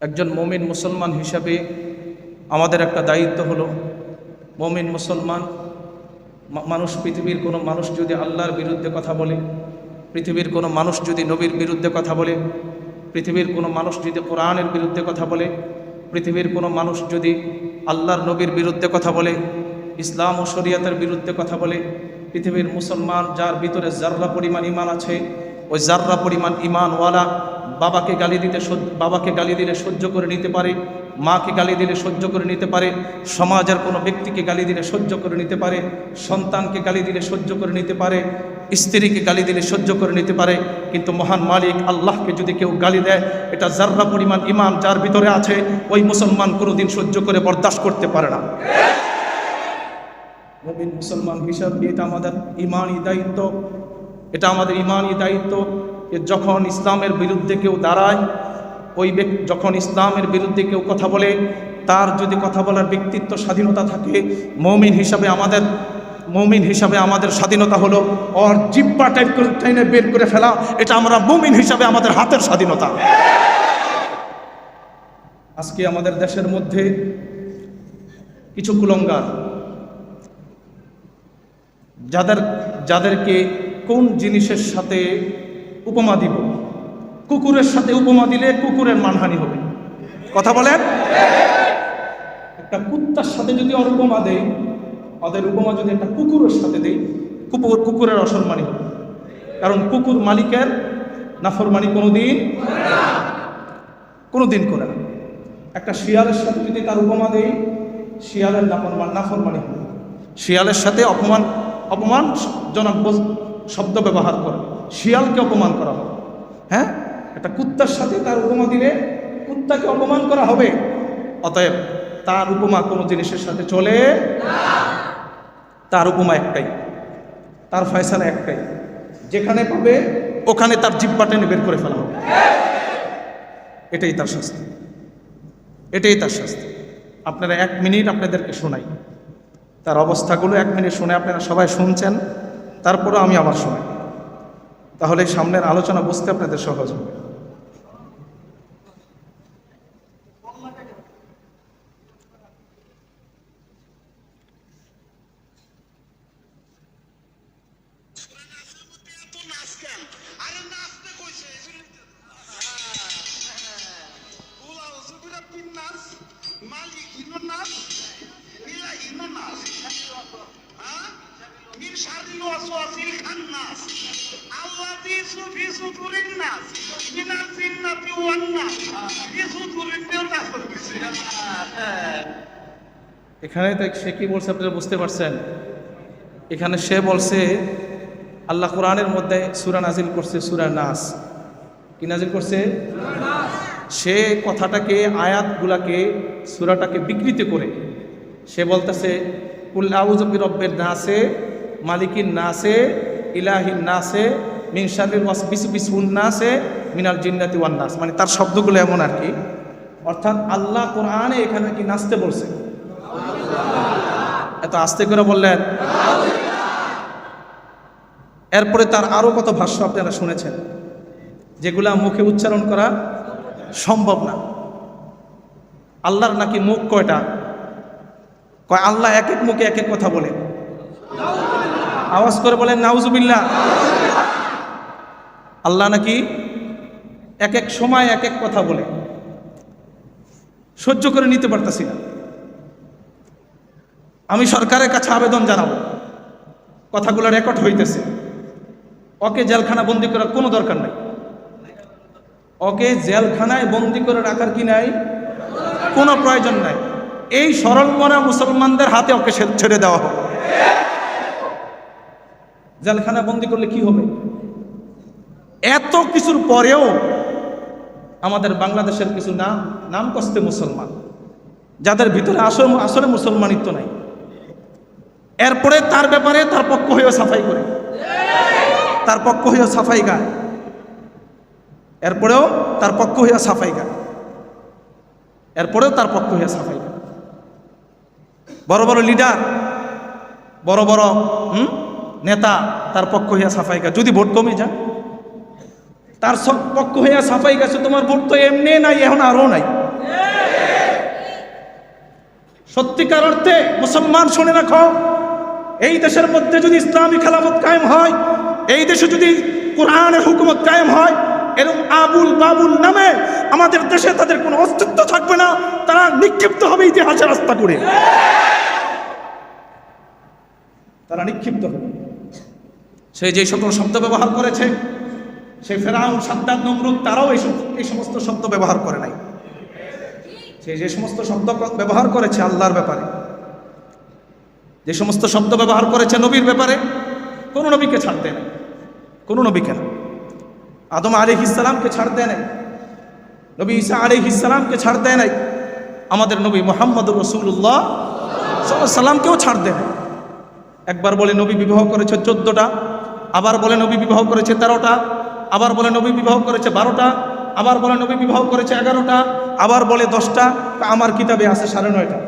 একজন মমিন মুসলমান হিসাবে আমাদের একটা দায়িত্ব হলো, মমিন মুসলমান মানুষ পৃথিবীর কোনো মানুষ যদি আল্লাহর বিরুদ্ধে কথা বলে, পৃথিবীর কোনো মানুষ যদি নবীর বিরুদ্ধে কথা বলে, পৃথিবীর কোনো মানুষ যদি কোরআনের বিরুদ্ধে কথা বলে, পৃথিবীর কোনো মানুষ যদি আল্লাহর নবীর বিরুদ্ধে কথা বলে, ইসলাম ও শরিয়াতের বিরুদ্ধে কথা বলে, পৃথিবীর মুসলমান যার ভিতরে জাররা পরিমাণ ইমান আছে, ওই জাররা পরিমাণ ইমানওয়ালা বাবাকে গালি দিতে বাবাকে গালি দিলে সহ্য করে নিতে পারে, মাকে গালি দিলে সহ্য করে নিতে পারে, সমাজের কোনো ব্যক্তিকে গালি দিলে সহ্য করে নিতে পারে, সন্তানকে গালি দিলে সহ্য করে নিতে পারে, স্ত্রীকে গালি দিলে সহ্য করে নিতে পারে, কিন্তু মহান মালিক আল্লাহকে যদি কেউ গালি দেয়, এটা জাররা পরিমাণ ইমান যার ভিতরে আছে, ওই মুসলমান কোনোদিন সহ্য করে বরদাস্ত করতে পারে না। মুসলমান হিসাবে, এটা আমাদের ইমানই দায়িত্ব, এটা আমাদের ইমানই দায়িত্ব। যখন ইসলামের বিরুদ্ধে কেউ দাঁড়ায়, ওই ব্যক্তি যখন ইসলামের বিরুদ্ধে কেউ কথা বলে, তার যদি কথা বলার ব্যক্তিত্ব স্বাধীনতা থাকে, মৌমিন হিসাবে আমাদের, মৌমিন হিসাবে আমাদের স্বাধীনতা হলো, ওর জিব্বা টাইপ করে টেনে বের করে ফেলা, এটা আমরা মৌমিন হিসাবে আমাদের হাতের স্বাধীনতা। আজকে আমাদের দেশের মধ্যে কিছু কুলঙ্গার, যাদের, যাদেরকে কোন জিনিসের সাথে উপমা দিব। কুকুরের সাথে উপমা দিলে কুকুরের মানহানি হবে। কথা বলেন? একটা কুত্তার সাথে যদি ওর উপমা দেই, ওদের উপমা যদি একটা কুকুরের সাথে দেই, কুকুর কুকুরের অসম্মানি হবে। কারণ কুকুর মালিকের নাফরমানি কোনো দিন কোনো দিন করে একটা শিয়ালের সাথে যদি তার উপমা দেই, শিয়ালের নাফরমান নাফরমানি হবে। শিয়ালের সাথে অপমান অপমানজনক শব্দ ব্যবহার করে। শিয়ালকে অপমান করা হবে। হ্যাঁ? একটা কুত্তার সাথে তার উপমা দিলে কুত্তাকে অপমান করা হবে। অতএব তার উপমা কোনো জিনিসের সাথে চলে তার উপমা একটাই। তার ফয়সালা একটাই। যেখানে পাবে, ওখানে তার জিব্বা টেনে বের করে ফেলা হবে। এটাই তার শাস্তি। এটাই তার শাস্তি। আপনারা এক মিনিট আপনাদেরকে শোনাই। তার অবস্থাগুলো এক মিনিট শুনে আপনারা সবাই শুনছেন। তারপরে আমি আবার শুনি তাহলে সামনের আলোচনা বুঝতে আপনাদের সহজ হবে। এখানে সে কি বলছে আপনারা বুঝতে পারছেন? এখানে সে বলছে, আল্লাহ কোরআনের মধ্যে সুরা নাজিল করছে সুরা নাস। কি নাজিল করছে? সে কথাটাকে, আয়াতগুলাকে, সুরাটাকে বিকৃত করে। সে বলতেছে, কুল আউজবি রব্বের নাসে, মালিকিন নাসে, ইলাহিন নাসে, মিন শারির ওয়াস বিসু বিসুন নাসে, মিনাল জিন্নাতি ওয়ান নাস। মানে তার শব্দগুলো এমন আর কি। অর্থাৎ আল্লাহ কোরআনে এখানে কি নাচতে বলছে? এত আস্তে করে বললেন। এরপরে তার আরও কত ভাষ্য আপনারা শুনেছেন, যেগুলা মুখে উচ্চারণ করা সম্ভব না। আল্লাহর নাকি মুখ কয়টা? কয়, আল্লাহ এক এক মুখে এক এক কথা বলে। আওয়াজ করে বলেন, নাউজুবিল্লাহ। আল্লাহ নাকি এক এক সময় এক এক কথা বলে। সহ্য করে নিতে পারতাছি না। আমি সরকারের কাছে আবেদন জানাব। কথাগুলো রেকর্ড হইতেছে। ওকে জেলখানা বন্দি করার কোনো দরকার নাই। ওকে জেলখানায় বন্দি করে রাখার কি নাই? কোনো প্রয়োজন নাই। এই সরল মনা মুসলমানদের হাতে ওকে ছেড়ে দেওয়া হবে জেলখানা বন্দি করলে কি হবে? এত কিছুর পরেও আমাদের বাংলাদেশের কিছু নাম নাম কস্তে মুসলমান। যাদের ভিতরে আসলে আসলে মুসলমানিত্ব নাই। এরপরে তার ব্যাপারে তার পক্ষ হয়েও সাফাই করে। তার পক্ষ হইয়া সাফাই গায়। এরপরেও তার পক্ষ হইয়া সাফাই গায়। এরপরেও তার পক্ষ হইয়া সাফাই গায়। বড় বড় লিডার, বড় বড়, হুম, নেতা তার পক্ষ হইয়া সাফাই গায়। যদি ভোট কমে যায়। তার সব পক্ষ হইয়া সাফাই গেছে তোমার ভোট তো এমনি নাই, এখন আরও নাই। সত্যিকার অর্থে মুসলমান শুনে রাখো, এই দেশের মধ্যে যদি ইসলামী খেলাফত কায়েম হয়, এই দেশে যদি কোরআনের হুকুমত কায়েম হয় এরকম আবুল বাবুল নামে আমাদের দেশে তাদের কোনো অস্তিত্ব থাকবে না, তারা নিক্ষিপ্ত হবে ইতিহাসের রাস্তা করে। তারা নিক্ষিপ্ত হবে। সে যে সকল শব্দ ব্যবহার করেছে সেই ফেরাউন সাদ্দাদ নমরুদ, তারাও এই সমস্ত শব্দ ব্যবহার করে নাই। সে যে সমস্ত শব্দ ব্যবহার করেছে আল্লাহর ব্যাপারে, যে সমস্ত শব্দ ব্যবহার করেছে নবীর ব্যাপারে, কোনো নবীকে ছাড় দেয় নাই, কোনো নবীকে না। আদম আলী ইসালামকে ছাড় দেয় নাই, নবী ঈসা আলী ইসালামকে ছাড় দেয় নাই, আমাদের নবী মোহাম্মদ রসুল্লাহ সাল্লামকেও ছাড় দেয় নাই। একবার বলে নবী বিবাহ করেছে চোদ্দটা, আবার বলে নবী বিবাহ করেছে তেরোটা, আবার বলে নবী বিবাহ করেছে বারোটা আবার বলে, নবী বিবাহ করেছে এগারোটা, আবার বলে দশটা আমার কিতাবে আছে সাড়ে নয়টা।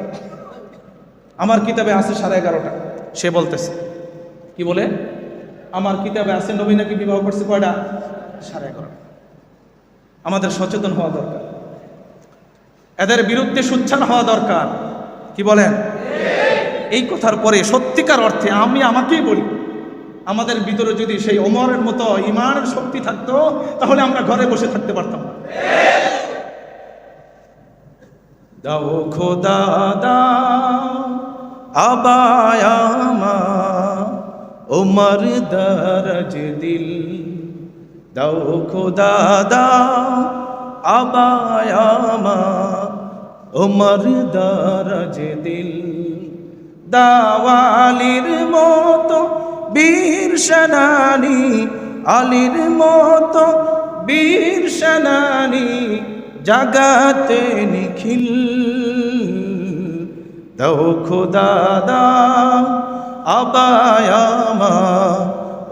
আমার কিতাবে আছে সাড়ে এগারোটা। সে বলতেছে, কি বলে? আমার কিতাবে আছে নবী নাকি বিবাহ করছে কয়টা? সাড়ে এগারোটা। আমাদের সচেতন হওয়া দরকার। এদের বিরুদ্ধে সুচ্ছান হওয়া দরকার। কি বলেন? এই কথার পরে সত্যিকার অর্থে আমি আমাকেই বলি আমাদের ভিতরে যদি সেই ওমরের মতো ইমানের শক্তি থাকতো, তাহলে আমরা ঘরে বসে থাকতে পারতাম না। দাও খোদা, দাও আবায়ামা ওমর দরজ দিল। দাও খোদা, দাও আবায়ামা ওমর দরজ দিল। দাওয়ালির মতো বীর সেনানি, আলির মতো বীর সেনানি, জাগাতে নিখিল। দাও খোদা, দাও আবায়ামা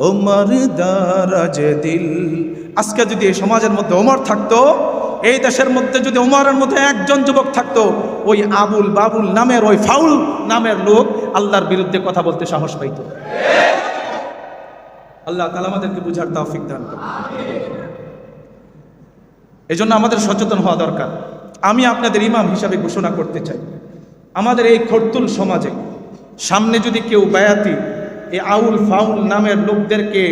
ওমর দারাজ দিল আজকে যদি এই সমাজের মধ্যে ওমর থাকতো, এই দেশের মধ্যে যদি ওমরের মধ্যে একজন যুবক থাকতো, ওই আবুল বাবুল নামের ওই ফাউল নামের লোক আল্লাহর বিরুদ্ধে কথা বলতে সাহস পাইতো। আল্লাহ তালা আমাদেরকে বুঝার তৌফিক দান এই জন্য আমাদের সচেতন হওয়া দরকার। আমি আপনাদের ইমাম হিসাবে ঘোষণা করতে চাই। আমাদের এই খরতুল সমাজে সামনে যদি কেউ বায়াতি, এই আউল ফাউল নামের লোকদেরকে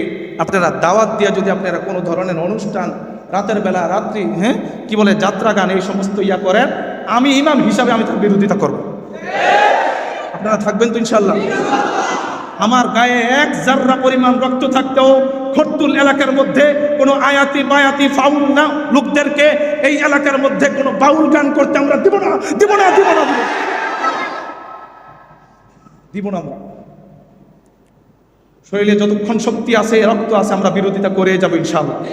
আপনারা দাওয়াত দিয়ে যদি আপনারা কোনো ধরনের অনুষ্ঠান, রাতের বেলা, রাত্রি হ্যাঁ কি বলে, যাত্রা গান, এই সমস্ত ইয়া করেন, আমি ইমাম হিসাবে আমি তার বিরোধিতা করব। আপনারা থাকবেন তো ইনশাল্লাহ আমার গায়ে এক জাররা পরিমাণ রক্ত থাকতেও খট্টুল এলাকার মধ্যে কোনো আয়াতি বায়াতি ফাউল না। লোকদেরকে এই এলাকার মধ্যে কোনো বাউল গান করতে আমরা দিব না দিব না দিব না দিব না। আমরা। শরীরে যতক্ষণ শক্তি আছে, রক্ত আছে, আমরা বিরোধিতা করে যাব ইনশাআল্লাহ।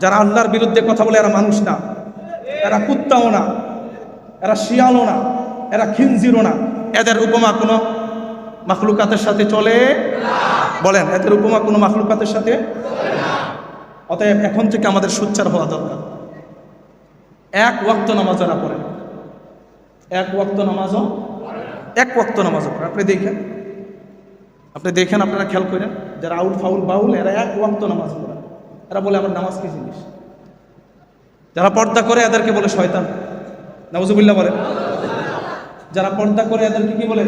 যারা আল্লাহর বিরুদ্ধে কথা বলে, এরা মানুষ না। এরা কুত্তাও না। এরা শিয়ালও না। এরা খিনজিরও না। এদের উপমা কোনো মাখলুকাতের সাথে চলে বলেন, এদের উপমা কোনো মাখলুকাতের সাথে অতএব এখন থেকে আমাদের সোচ্চার হওয়া দরকার। এক ওয়াক্ত নামাজ যারা পড়েন এক ওয়াক্ত নামাজও এক ওয়াক্ত নামাজও পড়েন আপনি দেখেন। আপনি দেখেন, আপনারা খেয়াল করেন, যারা আউল ফাউল বাউল, এরা এক ওয়াক্ত নামাজ পড়েন এরা বলে, আমার নামাজ কি জিনিস? যারা পর্দা করে, এদেরকে বলে শয়তান। নামাজুবিল্লাহ বলে যারা পর্দা করে, এদেরকে কি বলে?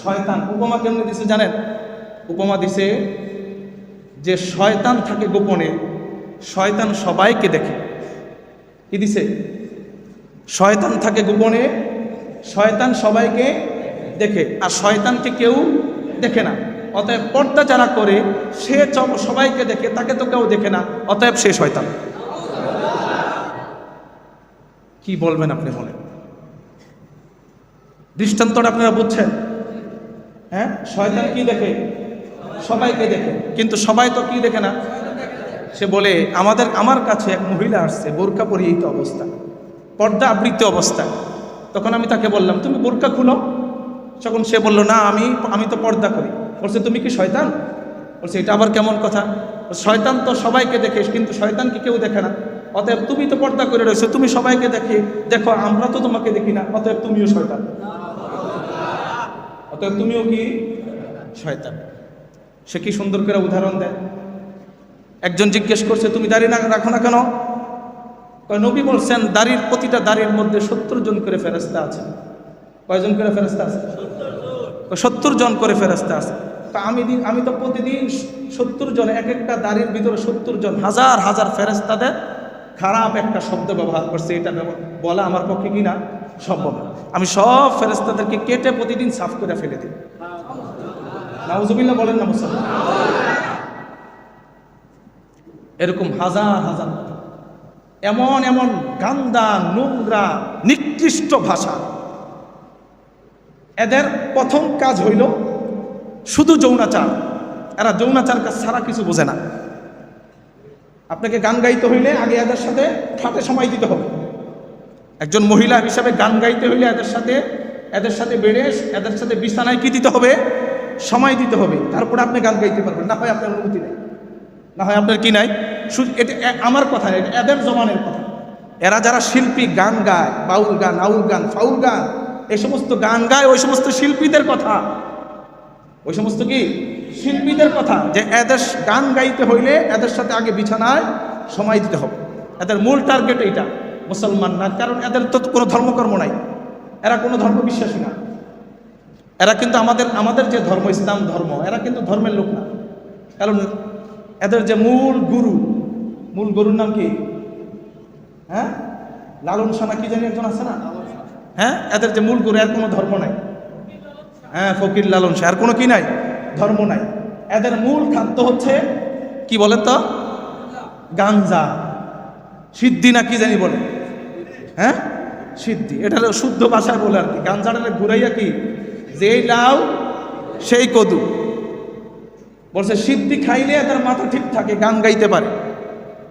শয়তান উপমা কেমনি দিছে জানেন? উপমা দিছে যে শয়তান থাকে গোপনে, শয়তান সবাইকে দেখে। কি দিছে? শয়তান থাকে গোপনে, শয়তান সবাইকে দেখে। আর শয়তানকে কেউ দেখে না। অতএব পর্দা যারা করে, সে সবাইকে দেখে, তাকে তো কেউ দেখে না। অতএব সে শয়তান। কি বলবেন আপনি বলেন দৃষ্টান্তটা আপনারা বুঝছেন? হ্যাঁ? শয়তান কি দেখে? সবাইকে দেখে। কিন্তু সবাই তো কি দেখে না? সে বলে, আমাদের, আমার কাছে এক মহিলা আসছে, বোরকা পরিয়ে এই তো অবস্থা, পর্দা আবৃত্ত অবস্থা। তখন আমি তাকে বললাম, তুমি বোরকা খুলো। তখন সে বলল, না, আমি আমি তো পর্দা করি। বলছে, তুমি কি শয়তান? বলছে, এটা আবার কেমন কথা? শয়তান তো সবাইকে দেখে, কিন্তু শয়তানকে কেউ দেখে না। অতএব তুমি তো পর্দা করে রয়েছো, তুমি সবাইকে দেখে, দেখো, আমরা তো তোমাকে দেখি না, অতএব তুমিও শয়তান। অতএব তুমিও কি? শয়তান, সে কি সুন্দর করে উদাহরণ দেয়? একজন জিজ্ঞেস করছে, তুমি দাড়ি না, রাখো না কেন? নবী বলছেন, দাড়ির প্রতিটা দাড়ির মধ্যে সত্তর জন করে ফেরেস্তা আছে। কয়জন করে ফেরস্তা আছে? সত্তর জন করে ফেরস্তা আছে। তা আমি আমি তো প্রতিদিন সত্তর জন, এক একটা দাড়ির ভিতরে সত্তর জন, হাজার হাজার ফেরেস্তাদের খারাপ একটা শব্দ ব্যবহার করছে, এটা বলা আমার পক্ষে কি না? সম্ভব আমি সব ফেরেস্তাদেরকে কেটে প্রতিদিন সাফ করে ফেলে দিই। বলেন না এরকম হাজার হাজার এমন এমন গান্দা, নোংরা, নিকৃষ্ট ভাষা। এদের প্রথম কাজ হইল শুধু যৌনাচার। এরা যৌনাচার কাজ কিছু বোঝে না। আপনাকে গান গাইতে হইলে আগে এদের সাথে ঠাটে সময় দিতে হবে। একজন মহিলা হিসাবে গান গাইতে হইলে এদের সাথে এদের সাথে বেড়ে এদের সাথে বিছানায় কি দিতে হবে? সময় দিতে হবে। তারপরে আপনি গান গাইতে পারবেন। না হয় আপনার অনুমতি নেই। না হয় আপনার কি নাই? শুধু এটা আমার কথা এটা এদের জমানের কথা। এরা যারা শিল্পী, গান গায়, বাউল গান, আউল গান, ফাউল গান এই সমস্ত গান গায়, ওই সমস্ত শিল্পীদের কথা। ওই সমস্ত কি? শিল্পীদের কথা। যে এদের গান গাইতে হইলে এদের সাথে আগে বিছানায় সময় দিতে হবে। এদের মূল টার্গেট এইটা। মুসলমান না, কারণ এদের তো কোনো ধর্মকর্ম নাই। এরা কোনো ধর্ম বিশ্বাসী না। এরা কিন্তু আমাদের আমাদের যে ধর্ম, ইসলাম ধর্ম, এরা কিন্তু ধর্মের লোক না। কারণ এদের যে মূল গুরু, মূল গুরুর নাম কি? হ্যাঁ? লালন সানা কি জানি একজন আছে না? হ্যাঁ? এদের যে মূল গুরু, এর কোনো ধর্ম নাই। হ্যাঁ ফকির লালন শাহ আর কোনো কি নাই? ধর্ম নাই। এদের মূল খাদ্য হচ্ছে, কি বলেন তো? গাঞ্জা। সিদ্ধি না কি জানি বলে? হ্যাঁ? সিদ্ধি। এটা শুদ্ধ ভাষায় বলে আর কি। গাঞ্জাটা ঘুরাইয়া কি? যেই লাউ, সেই কদু। বলছে, সিদ্ধি খাইলে এদের মাথা ঠিক থাকে, গান গাইতে পারে।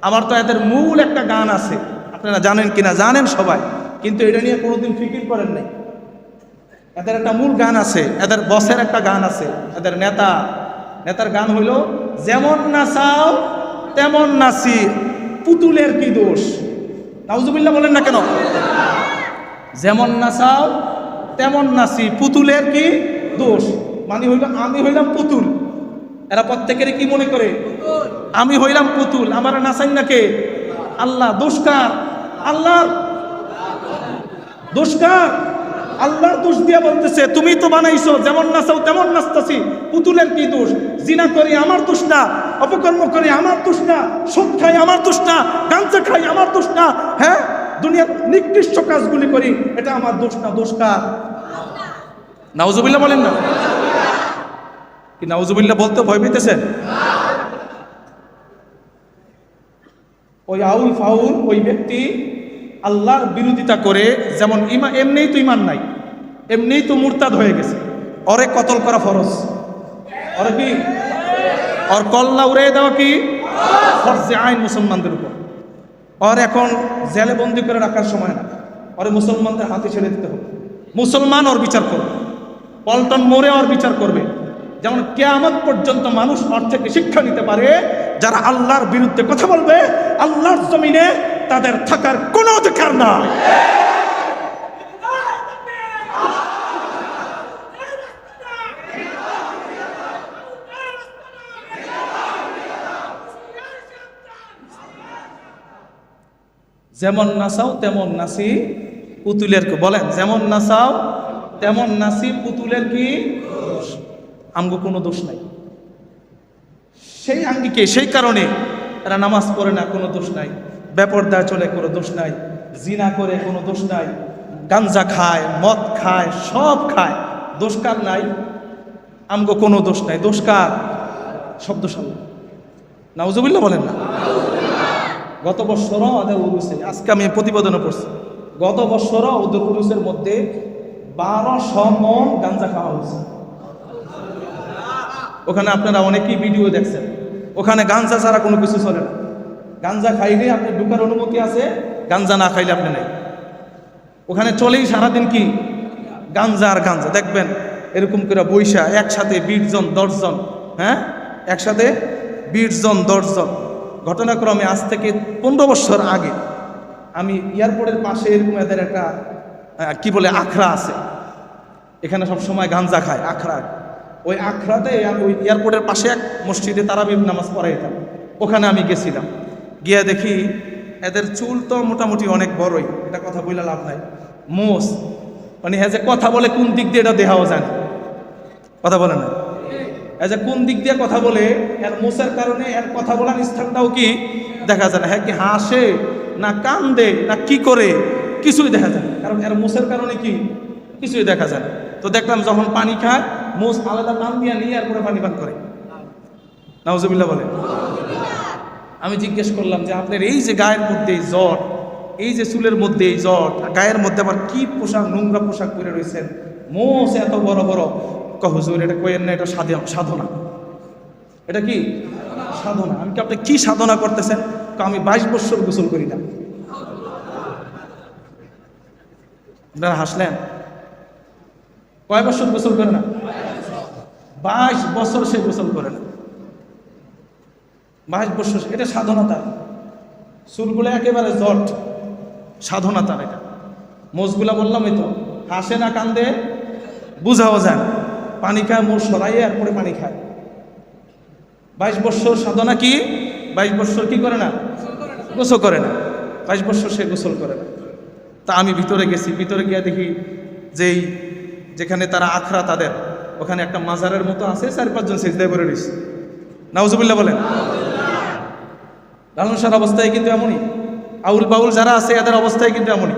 আমার তো এদের মূল একটা গান আছে। আপনারা জানেন কিনা জানেন সবাই। কিন্তু এটা নিয়ে কোনোদিন ফিকির করেন নাই। এদের একটা মূল গান আছে। এদের বসের একটা গান আছে। এদের নেতা। নেতার গান হইল, যেমন নাচাও তেমন নাচি পুতুলের কি দোষ? নাউজুবিল্লাহ বলেন না কেন? যেমন না নাচাও তেমন নাচি পুতুলের কি দোষ? মানে হইল আমি হইলাম পুতুল। এরা প্রত্যেকের কি মনে করে? আমি হইলাম পুতুল। আমার নাচাই নাকে আল্লাহ। দোষকার আল্লাহর। দোষকার আল্লাহর দোষ দিয়া বলতেছে, তুমি তো বানাইছো, যেমন নাচাও তেমন নাচতাছি পুতুলের কি দোষ? জিনা করি, আমার দোষ না। অপকর্ম করি, আমার দোষ না। সুদ খাই, আমার দোষ না। গাঞ্জা খাই, আমার দোষ না। হ্যাঁ? দুনিয়ার নিকৃষ্ট কাজগুলি করি, এটা আমার দোষ না দোষকার নাউজুবিল্লাহ বলেন না। কি নাউজুবিল্লাহ বলতে ভয় পেতেছেন? ওই আউল ফাউল, ওই ব্যক্তি আল্লাহর বিরোধিতা করে, যেমন ইমা, এমনিই তো ইমান নাই, এমনিই তো মুরতাদ হয়ে গেছে। অরে কতল করা ফরজ? অরে কি? ওর কল্লা উড়ে দেওয়া কি? ফরজে আইন মুসলমানদের উপর। ওর এখন জেলে বন্দি করে রাখার সময় না। ওরে মুসলমানদের হাতে ছেড়ে দিতে হবে। মুসলমান ওর বিচার করবে। পল্টন মোড়ে ওর বিচার করবে। যেমন কেয়ামত পর্যন্ত মানুষ ওর থেকে শিক্ষা নিতে পারে, যারা আল্লাহর বিরুদ্ধে কথা বলবে, আল্লাহর জমিনে তাদের থাকার কোনো অধিকার নাই। যেমন নাচাও তেমন নাচি পুতুলের কি বলেন, যেমন নাচাও তেমন নাচি পুতুলের কি? আমগো কোনো দোষ নাই। সেই আঙ্গিকে, সেই কারণে এরা নামাজ পড়ে না, কোনো দোষ নাই। বেপরদায় চলে, কোনো দোষ নাই। জিনা করে, কোনো দোষ নাই। গাঞ্জা খায়, মদ খায়, সব খায়। দোষ কার নাই? আমগো কোনো দোষ নাই। দোষ কার? শব্দ সাল্লাহ নাউজুবিল্লাহ বলেন না। গত বৎসরও ওদের উরুসে আজকে আমি প্রতিবেদনে পড়ছি। গত বৎসরও ওদের উরুসের মধ্যে বারোশো মন গাঞ্জা খাওয়া হয়েছে। ওখানে আপনারা অনেকেই ভিডিও দেখছেন। ওখানে গাঞ্জা ছাড়া কোনো কিছু চলে না। গাঞ্জা খাইলে আপনার ঢুকার অনুমতি আছে, গাঞ্জা না খাইলে আপনি নেই। ওখানে চলেই সারাদিন কি? গাঞ্জা আর গাঞ্জা। দেখবেন, এরকম করে বৈশা একসাথে বিশ জন দশজন হ্যাঁ? একসাথে বিশ জন দশজন ঘটনাক্রমে আজ থেকে পনেরো বছর আগে আমি এয়ারপোর্টের পাশে এরকম এদের একটা কি বলে, আখড়া আছে। এখানে সব সময় গাঞ্জা খায়, আখড়া। ওই আখড়াতে ওই এয়ারপোর্টের পাশে এক মসজিদে তারাবি নামাজ পড়াইতাম। ওখানে আমি গেছিলাম। গিয়ে দেখি এদের চুল তো মোটামুটি অনেক বড়ই, এটা কথা বলে লাভ নাই। মোষ মানে হ্যাঁ যে কথা বলে কোন দিক দিয়ে এটা দেহাও যায় না। কথা বলে না। যে কোন দিক দিয়ে কথা বলে? এর মোসার কারণে এর কথা বলার স্থানটাও কি? দেখা যায় না। হ্যাঁ কি হাসে না কান্দে না কি করে? কিছুই দেখা যায় কারণ এর মোসের কারণে কি? কিছুই দেখা যায় না। তো দেখলাম যখন পানি খায় মোষ আলাদা নাম দিয়ে নিয়ে আর এরপরে পানি পান করে। নাউজুবিল্লাহ বলে। আমি জিজ্ঞেস করলাম যে, আপনার এই যে গায়ের মধ্যে এই জট এই যে চুলের মধ্যে এই জট গায়ের মধ্যে আবার কি পোশাক, নোংরা পোশাক পরে রয়েছেন? মোষ এত বড় বড় ক হুজুর, এটা কইেন না, এটা সাধে- সাধনা। এটা কি? সাধনা। আমি কি আপনি কি সাধনা করতেছেন? আমি বাইশ বছর গোসল করি না। আপনারা হাসলেন? কয় বছর গোসল করে না? বাইশ বছর সে গোসল করে না। বাইশ বছর এটা সাধনা তার। চুলগুলো একেবারে জট। সাধনা তার এটা। মোষগুলা বললামই তো, হাসে না কান্দে, বুঝাও যায় না। পানি খায় মোষ সরাইয়ে এরপরে পানি খায়। বাইশ বছর সাধনা কি? বাইশ বছর কি করে না? গোসল করে না। বাইশ বছর সে গোসল করে না। তা আমি ভিতরে গেছি। ভিতরে গিয়ে দেখি যেই যেখানে তারা আখড়া তাদের, ওখানে একটা মাজারের মতো আছে, চার পাঁচজন সেজদায় করে রয়েছে। নাউজুবিল্লাহ বলেন। লালন সার অবস্থায় কিন্তু এমনই। আউল বাউল যারা আছে, এদের অবস্থায় কিন্তু এমনই।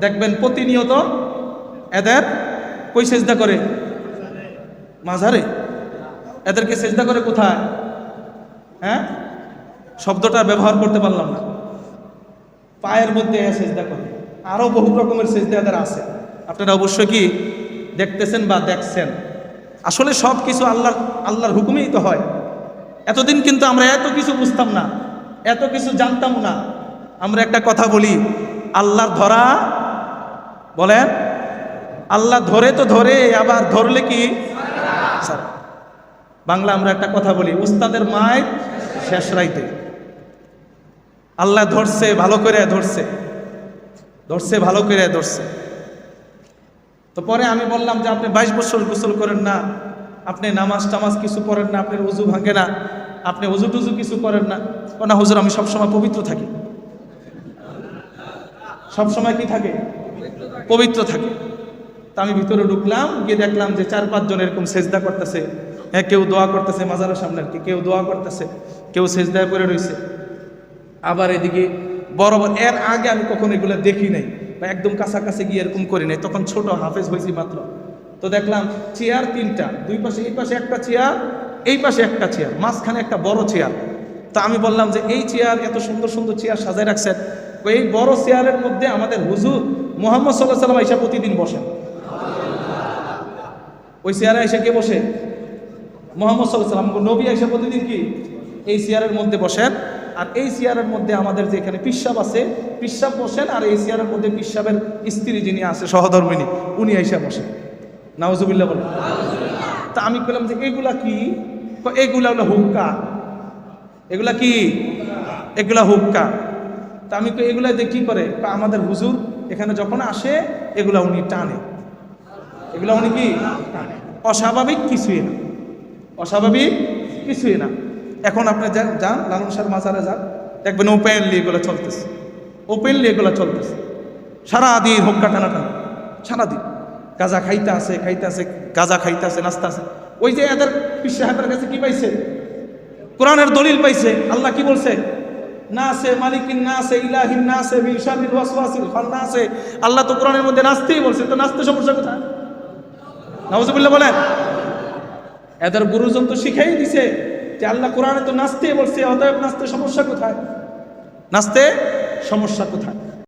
দেখবেন প্রতিনিয়ত এদের কই সেজদা করে? মাঝারে? এদেরকে সেজদা করে কোথায়? হ্যাঁ? শব্দটা ব্যবহার করতে পারলাম না। পায়ের মধ্যে সেজদা করে। আরও বহু রকমের সেজদা এদের আছে। আপনারা অবশ্যই কি দেখতেছেন বা দেখছেন? আসলে সব কিছু আল্লাহর আল্লাহর হুকুমেই তো হয়। এতদিন কিন্তু আমরা এত কিছু বুঝতাম না, এত কিছু জানতাম না। আমরা একটা কথা বলি, আল্লাহর ধরা, বলেন, আল্লাহ ধরে তো ধরে, আবার ধরলে কি? ছাড়া। বাংলা আমরা একটা কথা বলি, উস্তাদের মায় শেষ রাইতে। আল্লাহ ধরছে, ভালো করে ধরছে। ধরছে, ভালো করে ধরছে। তো পরে আমি বললাম যে, আপনি বাইশ বছর গোসল করেন না, আপনি নামাজ টামাজ কিছু করেন না, আপনার উজু ভাঙে না, আপনি উজু টুজু কিছু করেন না। ও না, হুজুর, আমি সবসময় পবিত্র থাকি। সবসময় কি থাকে? পবিত্র থাকে। তা আমি ভিতরে ঢুকলাম, গিয়ে দেখলাম যে চার পাঁচজন এরকম সেজদা করতেছে। হ্যাঁ কেউ দোয়া করতেছে মাজারের সামনে আর কি, কেউ দোয়া করতেছে, কেউ সেজদায় করে রয়েছে আবার এদিকে বড় এর আগে আমি কখনো এগুলো দেখি নাই বা একদম কাছাকাছি গিয়ে এরকম করি নাই, তখন ছোট হাফেজ হয়েছি মাত্র। তো দেখলাম চেয়ার তিনটা, দুই পাশে এই পাশে একটা চেয়ার, এই পাশে একটা চেয়ার, মাঝখানে একটা বড় চেয়ার। তা আমি বললাম যে এই চেয়ার এত সুন্দর সুন্দর চেয়ার সাজায় রাখছেন। এই বড় চেয়ারের মধ্যে আমাদের হুজুর মোহাম্মদ সাল্লাহ সাল্লাম আইসা প্রতিদিন বসেন। ওই চেয়ারে এসে কে বসে? মোহাম্মদ সাল্লাহ সাল্লাম নবী আইসা প্রতিদিন কি? এই চেয়ারের মধ্যে বসেন আর এই চেয়ারের মধ্যে আমাদের যে এখানে পিসাব আছে, পিসাব বসেন আর এই চেয়ারের মধ্যে পিসাবের স্ত্রী যিনি আছে, সহধর্মিনী, উনি আইসা বসেন নাওজুবিল্লাহ বলেন। তা আমি বললাম যে এগুলা কি? এগুলা হলো হুক্কা। এগুলা কি? এগুলা হুক্কা। তা আমি এগুলা দিয়ে কি করে? আমাদের হুজুর এখানে যখন আসে, এগুলা উনি টানে। এগুলা মানে কি? অস্বাভাবিক কিছুই না। অস্বাভাবিক কিছুই না। এখন আপনি যান যান, লালন সার মাজারে যান, দেখবেন ওপেনলি এগুলো চলতেছে। ওপেনলি এগুলো চলতেছে। সারাদিন হুক্কা টানা টানা সারাদিন। গাজা খাইতে আছে খাইতে আছে, গাজা খাইতে আছে, নাস্তা আছে। ওই যে এদের পীর সাহেবের কাছে কি পাইছে? কোরআনের দলিল পাইছে। আল্লাহ কি বলছে? না আছে মালিকিন, না আছে ইলাহিন, না আছে আছে। আল্লাহ তো কোরআনের মধ্যে নাচতেই বলছে। তো নাচতে সমস্যা কোথায়? নাউজুবিল্লাহ বলেন, এদের গুরুজন তো শিখাই দিছে যে আল্লাহ কোরআনে তো নাচতে বলছে, অতএব নাচতে সমস্যা কোথায়? নাচতে সমস্যা কোথায়?